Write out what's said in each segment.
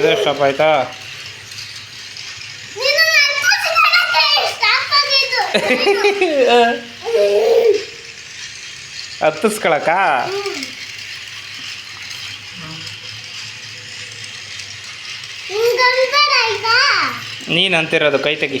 ಅದೇ ಸ್ಟಾಪ್ ಆಯ್ತಾ ಹತ್ತಿಸ್ಕೊಳಕ ಹತ್ತಿಸ್ಕೊಳಕ್ಕ? ನೀನು ಅಂತಿರೋದು ಕೈ ತೆಗಿ.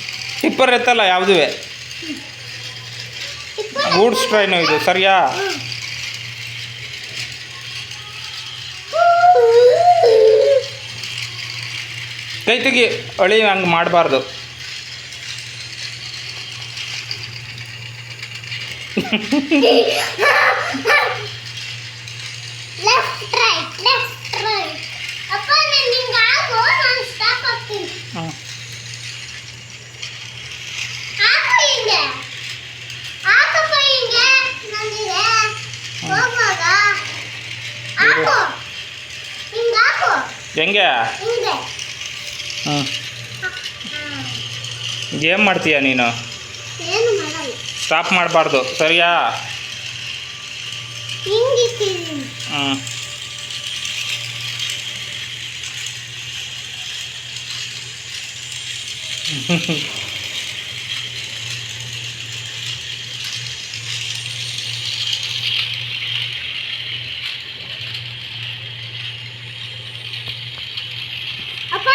ಟಿಪ್ಪರ್ ಎತ್ತಲ್ಲ ಯಾವುದೂ ಟಿಪ್ಪಣಿ ಗೂಡ್ಸ್ ಟ್ರೈನು ಇದು ಸರಿಯಾ. ಕೈ ತೆಗಿ ಅಳಿ ಹಂಗೆ ಮಾಡಬಾರ್ದು ಹೆಂಗೆ? ಹಾಂ ಹ್ಞೂ. ಏನು ಮಾಡ್ತೀಯ ನೀನು? ಸ್ಟಾಪ್ ಮಾಡಬಾರ್ದು. ಸರಿಯಾ? ಹ್ಞೂ ಹ್ಞೂ ಅಪ್ಪ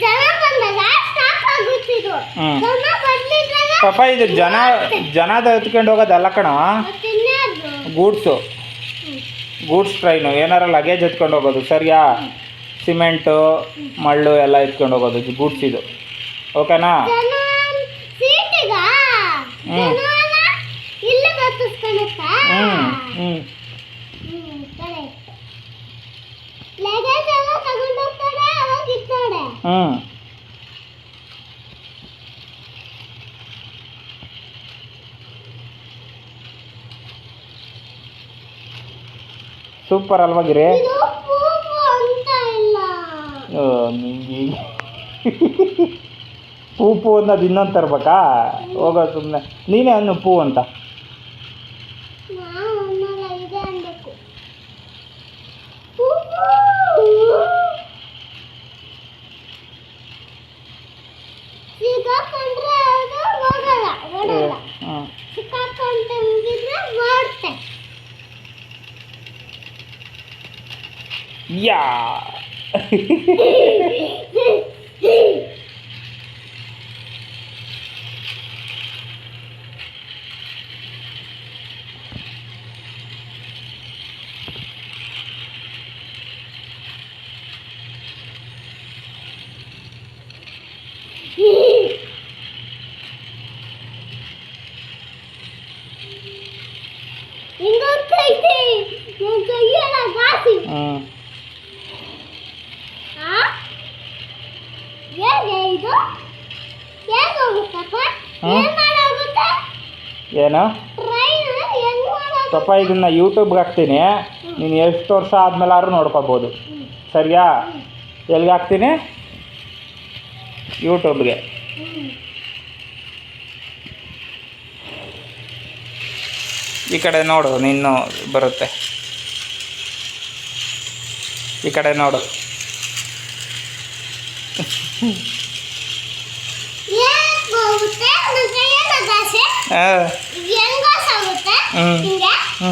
ಜನ ಬಂದಾಗ ಸ್ಟಾಪ್ ಹ್ಮ್. ಪಾಪ ಇದು ಜನ ಜನದ ಎತ್ಕೊಂಡು ಹೋಗೋದಲ್ಲ ಕಣ? ಗೂಡ್ಸು. Goods train. ಏನಾರ ಲಗೇಜ್ ಎತ್ಕೊಂಡು ಹೋಗೋದು. ಸರಿಯಾ? ಸಿಮೆಂಟು ಮಳ್ಳು ಎಲ್ಲ ಎತ್ಕೊಂಡು ಹೋಗೋದು. ಗೂಡ್ಸ್ ಇದು. ಓಕೆನಾ? ಹ್ಞೂ ಹ್ಞೂ ಹ್ಞೂ ಹ್ಞೂ ಸೂಪರ್ ಅಲ್ವಾ ಗಿರಿ? ಇದು ಪೂಪು ಅಂತ ಇಲ್ಲ. ಓ, ನಿಂಗೆ ಪೂ ಪೂ ಅನ್ನೋದು ಇನ್ನೊಂದು ತರ್ಬೇಕಾ? ಹೋಗೋ ಸುಮ್ಮನೆ ನೀನೇ ಅನ್ನು ಪೂ ಅಂತ. ಯಾ ಇನ್ನೊಂದು ಕೈತೆ ನನ್ನ ಕೈಯೆಲ್ಲ ಗಾಸಿ ಹ್ಞೂ ಆ ಹೇಗೆ ಇದು? ಹೇಗೆ ಹೋಗುತ್ತಪ್ಪ ಹ್ಮ್? ಮಾಡೋಗುತ್ತೆ? ಏನು? ಇದನ್ನ ಯೂಟ್ಯೂಬ್ಗೆ ಹಾಕ್ತೀನಿ. ನೀನು ಎಷ್ಟು ವರ್ಷ ಆದ್ಮೇಲಾದ್ರೂ ನೋಡ್ಕೋಬೋದು. ಸರಿಯಾ? ಎಲ್ಲಿಗೆ ಹಾಕ್ತೀನಿ? ಯೂಟ್ಯೂಬ್ಗೆ. ಈ ಕಡೆ ನೋಡು ನಿನ್ನ ಬರುತ್ತೆ. ಈ ಕಡೆ ನೋಡು. ಹೋಗುತ್ತೆ ನನ್ನ ಕೈಯೆಲ್ಲ ಗಾಸಿ ಆ, ಹೆಂಗೋಸಾಗುತ್ತೆ ಹ್ಮ್. ಹಿಂಗೆ ಹ್ಞೂ